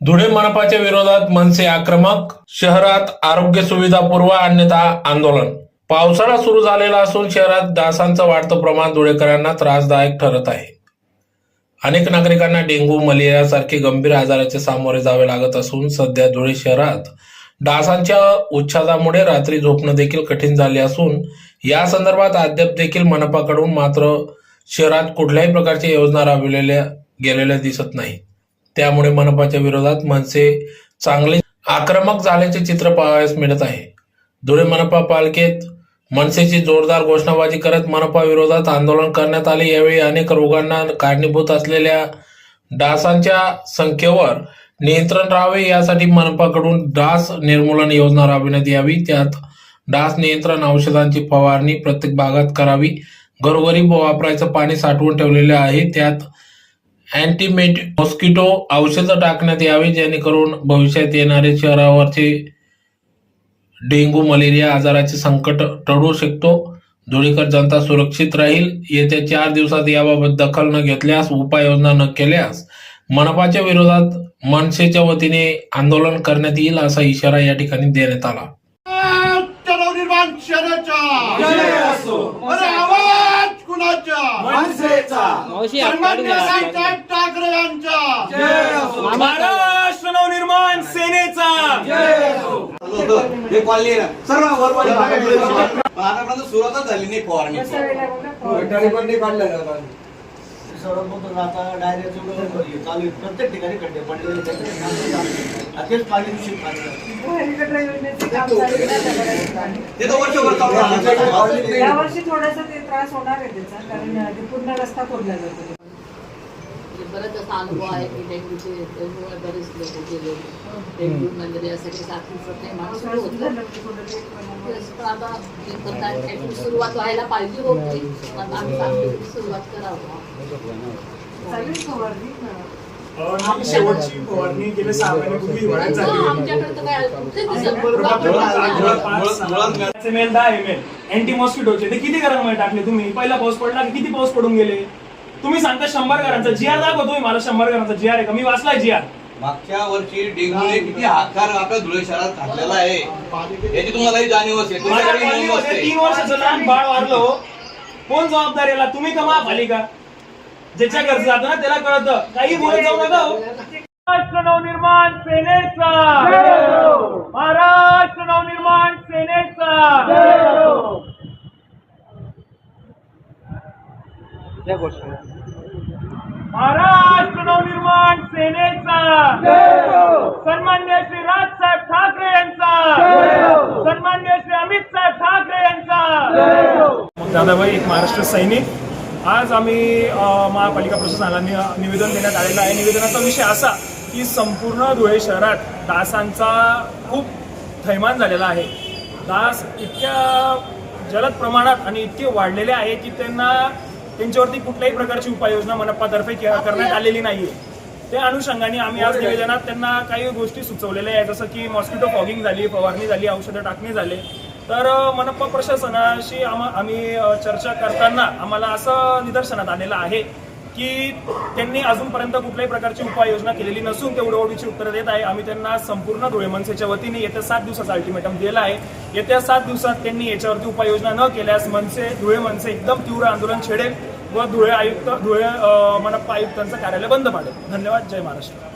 धुळे मनपाच्या विरोधात मनसे आक्रमक शहरात आरोग्य सुविधा पुरवा अन्यथा आंदोलन. पावसाळा सुरू झालेला असून शहरात डासांचं वाढतं प्रमाण धुळेकरांना त्रासदायक ठरत आहे. अनेक नागरिकांना डेंग्यू मलेरिया सारखे गंभीर आजाराचे सामोरे जावे लागत असून सध्या धुळे शहरात डासांच्या उच्छादामुळे रात्री झोपणं देखील कठीण झाले असून या संदर्भात अद्याप देखील मनपाकडून मात्र शहरात कुठल्याही प्रकारच्या योजना राबविलेल्या गेलेल्या दिसत नाही त्यामुळे मनपाच्या विरोधात मनसे चांगले आक्रमक झाल्याचे चित्र पाहावयास मिळत आहे. धुळे मनपा पालिकेत मनसेची जोरदार घोषणाबाजी करत मनपा विरोधात आंदोलन करण्यात आले. यावेळी अनेक रोगांना कारणीभूत असलेल्या डासांच्या संख्येवर नियंत्रण राहावे यासाठी मनपाकडून डास निर्मूलन योजना राबविण्यात यावी. त्यात डास नियंत्रण औषधांची फवारणी प्रत्येक भागात करावी. घरोघरी वापरायचं पाणी साठवून ठेवलेले आहे. त्यात अँटीमेट मॉस्किटो औषधं टाकण्यात यावी जेणेकरून भविष्यात येणारे शहरावरचे डेंग्यू मलेरिया आजाराचे संकट टळू शकतो. धुळीकर जनता सुरक्षित राहील. येत्या चार दिवसात याबाबत दखल न घेतल्यास उपाययोजना न केल्यास मनपाच्या विरोधात मनसेच्या वतीने आंदोलन करण्यात येईल असा इशारा या ठिकाणी देण्यात आला. मनसेचा. मावशी सन्मान्य ठाकरे यांचा असो. महाराष्ट्र नवनिर्माण सेनेचा. हे. कॉलनी ना. सर्व सुरुवातच झाली नाही फवारणी. पण नाही काढल्या जात. सडकमधून आता डायरेक्ट चालू आहे. प्रत्येक ठिकाणी खड्डे पडलेले आहेत. तेच पाणी दूषित पाणी आहे. ते तर वर्षभर चालू आहे. यावर्षी थोडासा ते त्रास होणार आहे त्याचा कारण ते पूर्ण रस्ता खोदला जातो बरेच असा अनुभव आहे की डेंग्यूचे डेंग्यू बरेच लोक गेले. डेंग्यू मलेरिया सगळे साथीचं सुरू होतं. आता सुरुवात व्हायला पाहिजे होती. पण आम्ही सांगतो सुरुवात करावं. शेवटची फवारणी गेले सहा महिन्यापूर्वी हिवाळ्यात झाली. एम एल अँटी मॉस्किटोचे ते किती घरांमध्ये टाकले तुम्ही? पहिला पाऊस पडला की किती पाऊस पडून गेले? तुम्ही सांगता शंभर घरांचा जी आर दाखवा तुम्ही मला शंभर घरांचा जी आर आहे का? मी वाचलाय जी आर मागच्या वर्षी डेंग्यूने किती हातकार आपल्या धुळे शहरात घातलेला आहे. याची तुम्हालाही जाणीव असेल माझ्या तुमच्याकडे नोंद कॉलनीमध्ये असते. तीन वर्षाचं लहान बाळ वारलं हो. कोण जबाबदार याला? तुम्ही का महापालिका? ज्याच्या घरचं जातं ना त्याला कळतं. काही बोलत जाऊ नका हो. महाराष्ट्र नवनिर्माण सेनेचा. महाराष्ट्र नवनिर्माण सेनेचा. महाराष्ट्र नवनिर्माण सेनेचा. सन्मान्य श्री राजसाहेब ठाकरे यांचा. सन्मान्य श्री अमित साहेब ठाकरे यांचा. दादाबाई एक महाराष्ट्र सैनिक. आज आम्ही महापालिका प्रशासनाला निवेदन देण्यात आलेलं आहे. निवेदनाचा विषय असा की संपूर्ण धुळे शहरात डासांचा खूप थैमान झालेला आहे. डास इतक्या जलद प्रमाणात आणि इतके वाढलेले आहे की त्यांना त्यांच्यावरती कुठल्याही प्रकारची उपाययोजना मनपातर्फे करण्यात आलेली नाहीये. त्या अनुषंगाने आम्ही आज निवेदनात त्यांना काही गोष्टी सुचवलेल्या आहेत. जसं की मॉस्किटो फॉगिंग झाली फवारणी झाली औषधं टाकणे झाले. तर मनप्पा प्रशासनाशी आम्हा आम्ही चर्चा करताना आम्हाला असं निदर्शनात आलेलं आहे की त्यांनी अजूनपर्यंत कुठल्याही प्रकारची उपाययोजना केलेली नसून ते उडवडीची उत्तरं देत आहे. आम्ही त्यांना संपूर्ण धुळे मनसेच्या वतीने येत्या सात दिवसाचा अल्टिमेटम दिला आहे. येत्या सात दिवसात त्यांनी याच्यावरती उपाययोजना न केल्यास मनसे धुळे मनसे एकदम तीव्र आंदोलन छेडेल व धुळे आयुक्त धुळे मनपा आयुक्तांचं कार्यालय बंद पाडेल. धन्यवाद. जय महाराष्ट्र.